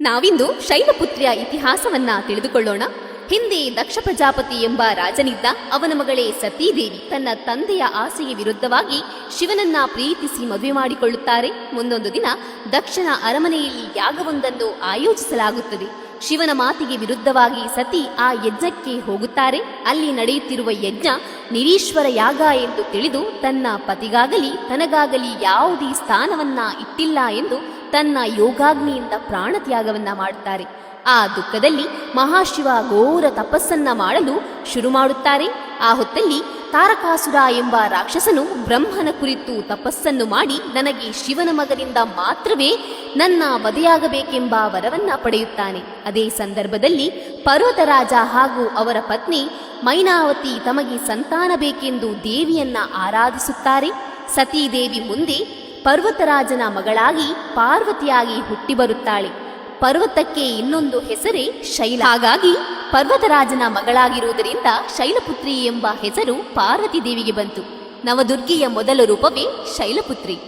ನಾವಿಂದು ಶೈಲಪುತ್ರಿಯ ಇತಿಹಾಸವನ್ನ ತಿಳಿದುಕೊಳ್ಳೋಣ. ಹಿಂದೆ ದಕ್ಷ ಪ್ರಜಾಪತಿ ಎಂಬ ರಾಜನಿದ್ದ ಅವನ ಮಗಳೇ ಸತೀದೇವಿ ತನ್ನ ತಂದೆಯ ಆಸೆಗೆ ವಿರುದ್ಧವಾಗಿ ಶಿವನನ್ನ ಪ್ರೀತಿಸಿ ಮದುವೆ ಮಾಡಿಕೊಳ್ಳುತ್ತಾರೆ. ಮುಂದೊಂದು ದಿನ ದಕ್ಷನ ಅರಮನೆಯಲ್ಲಿ ಯಾಗವೊಂದನ್ನು ಆಯೋಜಿಸಲಾಗುತ್ತದೆ. ಶಿವನ ಮಾತಿಗೆ ವಿರುದ್ಧವಾಗಿ ಸತಿ ಆ ಯಜ್ಞಕ್ಕೆ ಹೋಗುತ್ತಾರೆ. ಅಲ್ಲಿ ನಡೆಯುತ್ತಿರುವ ಯಜ್ಞ ನಿರೀಶ್ವರ ಯಾಗ ಎಂದು ತಿಳಿದು ತನ್ನ ಪತಿಗಾಗಲಿ ತನಗಾಗಲಿ ಯಾವುದೇ ಸ್ಥಾನವನ್ನ ಇಟ್ಟಿಲ್ಲ ಎಂದು ತನ್ನ ಯೋಗಾಗ್ನಿಯಿಂದ ಪ್ರಾಣತ್ಯಾಗವನ್ನ ಮಾಡುತ್ತಾರೆ. ಆ ದುಃಖದಲ್ಲಿ ಮಹಾಶಿವ ಘೋರ ತಪಸ್ಸನ್ನ ಮಾಡಲು ಶುರು ಮಾಡುತ್ತಾರೆ. ಆ ಹೊತ್ತಲ್ಲಿ ತಾರಕಾಸುರ ಎಂಬ ರಾಕ್ಷಸನು ಬ್ರಹ್ಮನ ಕುರಿತು ತಪಸ್ಸನ್ನು ಮಾಡಿ ನನಗೆ ಶಿವನ ಮಗನಿಂದ ಮಾತ್ರವೇ ನನ್ನ ವಧೆಯಾಗಬೇಕೆಂಬ ವರವನ್ನ ಪಡೆಯುತ್ತಾನೆ. ಅದೇ ಸಂದರ್ಭದಲ್ಲಿ ಪರ್ವತರಾಜ ಹಾಗೂ ಅವರ ಪತ್ನಿ ಮೈನಾವತಿ ತಮಗೆ ಸಂತಾನ ಬೇಕೆಂದು ದೇವಿಯನ್ನ ಆರಾಧಿಸುತ್ತಾರೆ. ಸತೀದೇವಿ ಮುಂದೆ ಪರ್ವತರಾಜನ ಮಗಳಾಗಿ ಪಾರ್ವತಿಯಾಗಿ ಹುಟ್ಟಿ ಬರುತ್ತಾಳೆ ಪರ್ವತಕ್ಕೆ ಇನ್ನೊಂದು ಹೆಸರೇ ಶೈಲ. ಹಾಗಾಗಿ ಪರ್ವತರಾಜನ ಮಗಳಾಗಿರುವುದರಿಂದ ಶೈಲಪುತ್ರಿ ಎಂಬ ಹೆಸರು ಪಾರ್ವತಿ ದೇವಿಗೆ ಬಂತು. ನವದುರ್ಗಿಯ ಮೊದಲ ರೂಪವೇ ಶೈಲಪುತ್ರಿ.